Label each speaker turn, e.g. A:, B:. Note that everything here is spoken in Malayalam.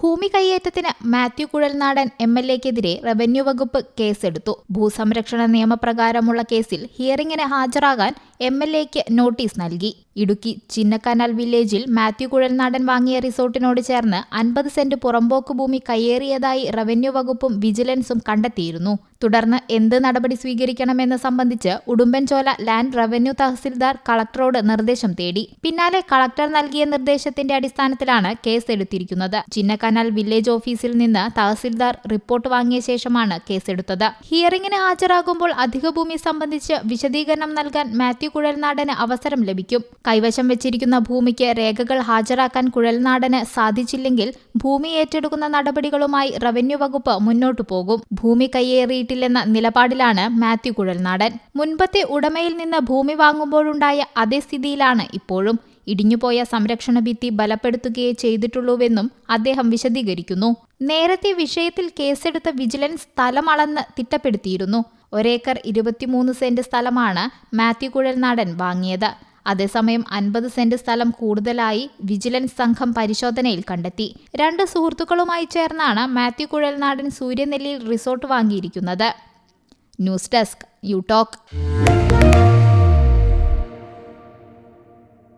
A: ഭൂമി കൈയേറ്റത്തിന് മാത്യു കുഴൽനാടൻ എം എൽ എക്കെതിരെ റവന്യൂ വകുപ്പ് കേസെടുത്തു. ഭൂസംരക്ഷണ നിയമപ്രകാരമുള്ള കേസിൽ ഹിയറിംഗിന് ഹാജരാകാൻ എം എൽ എക്ക് നോട്ടീസ് നൽകി. ഇടുക്കി ചിന്നക്കനാൽ വില്ലേജിൽ മാത്യു കുഴൽനാടൻ വാങ്ങിയ റിസോർട്ടിനോട് ചേർന്ന് അൻപത് സെന്റ് പുറമ്പോക്ക് ഭൂമി കയ്യേറിയതായി റവന്യൂ വകുപ്പും വിജിലൻസും കണ്ടെത്തിയിരുന്നു. തുടർന്ന് എന്ത് നടപടി സ്വീകരിക്കണമെന്ന് സംബന്ധിച്ച് ഉടുമ്പൻചോല ലാൻഡ് റവന്യൂ തഹസിൽദാർ കളക്ടറോട് നിർദ്ദേശം തേടി. പിന്നാലെ കളക്ടർ നൽകിയ നിർദ്ദേശത്തിന്റെ അടിസ്ഥാനത്തിലാണ് കേസ് എടുത്തിരിക്കുന്നത് ചിന്നക്കനാൽ വില്ലേജ് ഓഫീസിൽ നിന്ന് തഹസിൽദാർ റിപ്പോർട്ട് വാങ്ങിയ ശേഷമാണ് കേസെടുത്തത്. ഹിയറിംഗിന് ഹാജരാകുമ്പോൾ അധിക ഭൂമി സംബന്ധിച്ച് വിശദീകരണം നൽകാൻ മാത്യു കുഴൽനാടന് അവസരം ലഭിക്കും. കൈവശം വെച്ചിരിക്കുന്ന ഭൂമിക്ക് രേഖകൾ ഹാജരാക്കാൻ കുഴൽനാടന് സാധിച്ചില്ലെങ്കിൽ ഭൂമി ഏറ്റെടുക്കുന്ന നടപടികളുമായി റവന്യൂ വകുപ്പ് മുന്നോട്ടു പോകും. ഭൂമി കയ്യേറിയിട്ടില്ലെന്ന നിലപാടിലാണ് മാത്യു കുഴൽനാടൻ. മുൻപത്തെ ഉടമയിൽ നിന്ന് ഭൂമി വാങ്ങുമ്പോഴുണ്ടായ അതേ സ്ഥിതിയിലാണ് ഇപ്പോഴും. ഇടിഞ്ഞുപോയ സംരക്ഷണ ഭിത്തി ബലപ്പെടുത്തുകയേ ചെയ്തിട്ടുള്ളൂവെന്നും അദ്ദേഹം വിശദീകരിക്കുന്നു. നേരത്തെ വിഷയത്തിൽ കേസെടുത്ത വിജിലൻസ് സ്ഥലം അളന്ന് തിട്ടപ്പെടുത്തിയിരുന്നു. ഒരേക്കർ ഇരുപത്തിമൂന്ന് സെന്റ് സ്ഥലമാണ് മാത്യു കുഴൽനാടൻ വാങ്ങിയത്. അതേസമയം അൻപത് സെന്റ് സ്ഥലം കൂടുതലായി വിജിലൻസ് സംഘം പരിശോധനയിൽ കണ്ടെത്തി. രണ്ട് സുഹൃത്തുക്കളുമായി ചേർന്നാണ് മാത്യു കുഴൽനാടൻ സൂര്യനെല്ലിയിൽ resort വാങ്ങിയിരിക്കുന്നത്. News desk U talk.